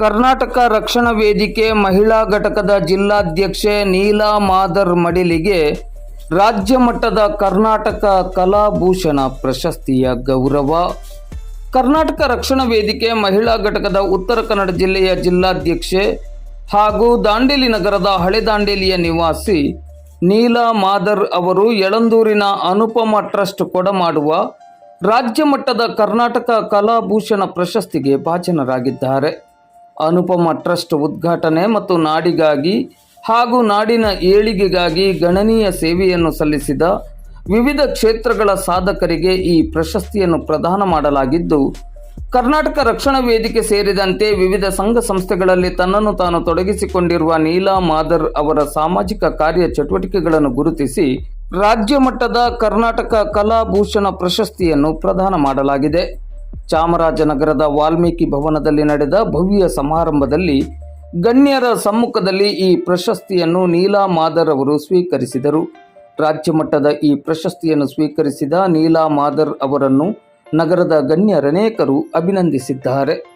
ಕರ್ನಾಟಕ ರಕ್ಷಣಾ ವೇದಿಕೆ ಮಹಿಳಾ ಘಟಕದ ಜಿಲ್ಲಾಧ್ಯಕ್ಷೆ ನೀಲಾ ಮಾದರ್ ಮಡಿಲಿಗೆ ರಾಜ್ಯ ಮಟ್ಟದ ಕರ್ನಾಟಕ ಕಲಾಭೂಷಣ ಪ್ರಶಸ್ತಿಯ ಗೌರವ. ಕರ್ನಾಟಕ ರಕ್ಷಣಾ ವೇದಿಕೆ ಮಹಿಳಾ ಘಟಕದ ಉತ್ತರ ಕನ್ನಡ ಜಿಲ್ಲೆಯ ಜಿಲ್ಲಾಧ್ಯಕ್ಷೆ ಹಾಗೂ ದಾಂಡೇಲಿ ನಗರದ ಹಳೆ ದಾಂಡೇಲಿಯ ನಿವಾಸಿ ನೀಲಾ ಮಾದರ್ ಅವರು ಯಳಂದೂರಿನ ಅನುಪಮ ಟ್ರಸ್ಟ್ ಕೊಡಮಾಡುವ ರಾಜ್ಯ ಮಟ್ಟದ ಕರ್ನಾಟಕ ಕಲಾಭೂಷಣ ಪ್ರಶಸ್ತಿಗೆ ಭಾಜನರಾಗಿದ್ದಾರೆ. ಅನುಪಮ ಟ್ರಸ್ಟ್ ಉದ್ಘಾಟನೆ ಮತ್ತು ನಾಡಿಗಾಗಿ ಹಾಗೂ ನಾಡಿನ ಏಳಿಗೆಗಾಗಿ ಗಣನೀಯ ಸೇವೆಯನ್ನು ಸಲ್ಲಿಸಿದ ವಿವಿಧ ಕ್ಷೇತ್ರಗಳ ಸಾಧಕರಿಗೆ ಈ ಪ್ರಶಸ್ತಿಯನ್ನು ಪ್ರದಾನ ಮಾಡಲಾಗಿದ್ದು, ಕರ್ನಾಟಕ ರಕ್ಷಣಾ ವೇದಿಕೆ ಸೇರಿದಂತೆ ವಿವಿಧ ಸಂಘ ಸಂಸ್ಥೆಗಳಲ್ಲಿ ತನ್ನನ್ನು ತಾನು ತೊಡಗಿಸಿಕೊಂಡಿರುವ ನೀಲಾ ಮಾದರ್ ಅವರ ಸಾಮಾಜಿಕ ಕಾರ್ಯ ಚಟುವಟಿಕೆಗಳನ್ನು ಗುರುತಿಸಿ ರಾಜ್ಯ ಮಟ್ಟದ ಕರ್ನಾಟಕ ಕಲಾಭೂಷಣ ಪ್ರಶಸ್ತಿಯನ್ನು ಪ್ರದಾನ ಮಾಡಲಾಗಿದೆ. ಚಾಮರಾಜನಗರದ ವಾಲ್ಮೀಕಿ ಭವನದಲ್ಲಿ ನಡೆದ ಭವ್ಯ ಸಮಾರಂಭದಲ್ಲಿ ಗಣ್ಯರ ಸಮ್ಮುಖದಲ್ಲಿ ಈ ಪ್ರಶಸ್ತಿಯನ್ನು ನೀಲಾ ಮಾದರ್ ಅವರು ಸ್ವೀಕರಿಸಿದರು. ರಾಜ್ಯಮಟ್ಟದ ಈ ಪ್ರಶಸ್ತಿಯನ್ನು ಸ್ವೀಕರಿಸಿದ ನೀಲಾ ಮಾದರ್ ಅವರನ್ನು ನಗರದ ಗಣ್ಯರನೇಕರು ಅಭಿನಂದಿಸಿದ್ದಾರೆ.